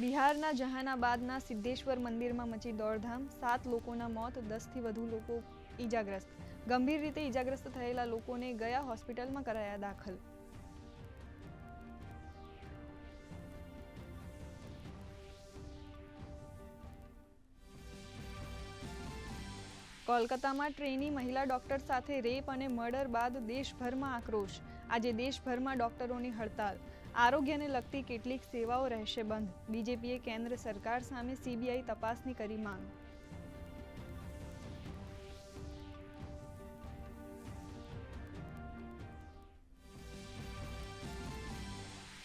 બિહારના જહાનાબાદના સિદ્ધેશ્વર મંદિરમાં મચી દોડધામ. સાત લોકોના મોત, દસથી વધુ લોકો ઈજાગ્રસ્ત. ગંભીર રીતે ઈજાગ્રસ્ત થયેલા લોકોને ગયા હોસ્પિટલમાં કરાયા દાખલ. કોલકાતામાં ટ્રેની મહિલા ડોક્ટર સાથે રેપ અને મર્ડર બાદ દેશભરમાં આક્રોશ. આજે દેશભરમાં ડોક્ટરોની હડતાલ. આરોગ્યને લગતી કેટલીક સેવાઓ રહેશે બંધ. બીજેપીએ કેન્દ્ર સરકાર સામે સીબીઆઈ તપાસની કરી માંગ.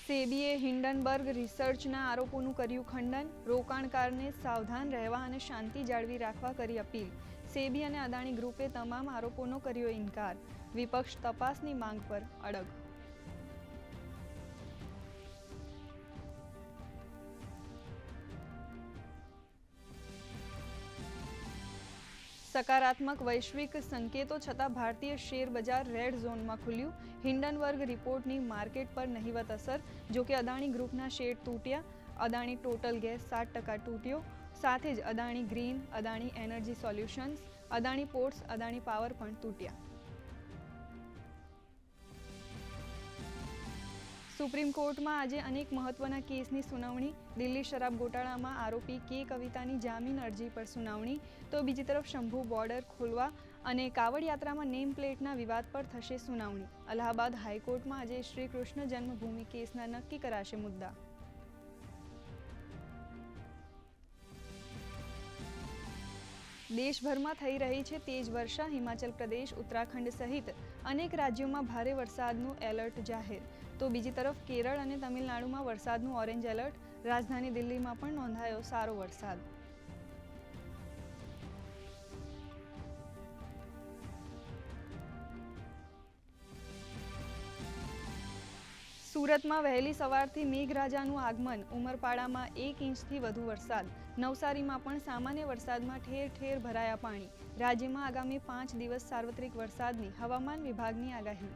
સેબીએ હિન્ડનબર્ગ રિસર્ચના આરોપોનું કર્યું ખંડન. રોકાણકારને સાવધાન રહેવા અને શાંતિ જાળવી રાખવા કરી અપીલ. સેબી અને અદાણી ગ્રુપે તમામ આરોપોનો કર્યો ઇનકાર. વિપક્ષ તપાસની માંગ પર અડગ. સકારાત્મક વૈશ્વિક સંકેતો છતાં ભારતીય શેર બજાર રેડ ઝોનમાં ખુલ્યું. હિન્ડનબર્ગ રિપોર્ટની માર્કેટ પર નહીવત અસર. જોકે અદાણી ગ્રુપના શેર તૂટ્યા. અદાણી ટોટલ ગેસ સાત ટકા તૂટ્યો. સાથે જ Adani green, Adani energy solutions, Adani ports, Adani power પણ તૂટ્યા. સુપ્રીમ કોર્ટમાં આજે અનેક મહત્વના કેસની સુનાવણી. દિલ્હી શરાબ ગોટાળામાં આરોપી કે કવિતાની જામીન અરજી પર સુનાવણી. તો બીજી તરફ શંભુ બોર્ડર ખોલવા અને કાવડ યાત્રામાં નેમ પ્લેટના વિવાદ પર થશે સુનાવણી. અલ્હાબાદ હાઈકોર્ટમાં આજે શ્રી કૃષ્ણ જન્મભૂમિ કેસના નક્કી કરાશે મુદ્દા. દેશભરમાં થઈ રહી છે તેજ વર્ષા. હિમાચલ પ્રદેશ, ઉત્તરાખંડ સહિત અનેક રાજ્યોમાં ભારે વરસાદનું એલર્ટ જાહેર. તો બીજી તરફ કેરળ અને તમિલનાડુમાં વરસાદનું ઓરેન્જ એલર્ટ. રાજધાની દિલ્હીમાં પણ નોંધાયો સારો વરસાદ. સુરતમાં વહેલી સવારથી મેઘરાજાનું આગમન. ઉમરપાડામાં એક ઇંચથી વધુ વરસાદ. નવસારીમાં પણ સામાન્ય વરસાદમાં ઠેર ઠેર ભરાયા પાણી. રાજ્યમાં આગામી પાંચ દિવસ સાર્વત્રિક વરસાદની હવામાન વિભાગની આગાહી.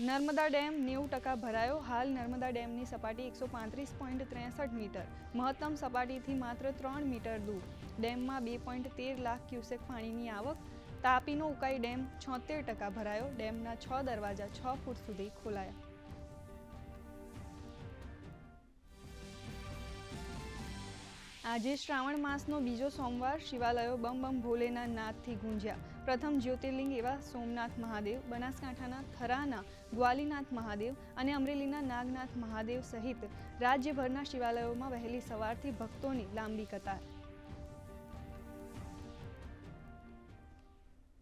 નર્મદા ડેમ નેવું ટકા ભરાયો. હાલ નર્મદા ડેમની સપાટી એકસો પાંત્રીસ પોઈન્ટ ત્રેસઠ મીટર. મહત્તમ સપાટીથી માત્ર ત્રણ મીટર દૂર. ડેમમાં બે પોઈન્ટ તેર લાખ ક્યુસેક પાણીની આવક. તાપીનો ઉકાઈ ડેમ છોતેર ટકા ભરાયો. ડેમના છ દરવાજા છ ફૂટ સુધી ખોલાયા. આજે શ્રાવણ માસનો બીજો સોમવાર શિવાલયો બમ બમ ભોલેના નાદથી ગુંજ્યા. પ્રથમ જ્યોતિર્લિંગ એવા સોમનાથ મહાદેવ, બનાસકાંઠાના થરાના ગ્વાલીનાથ મહાદેવ અને અમરેલીના નાગનાથ મહાદેવ સહિત રાજ્યભરના શિવાલયોમાં વહેલી સવારથી ભક્તોની લાંબી કતાર.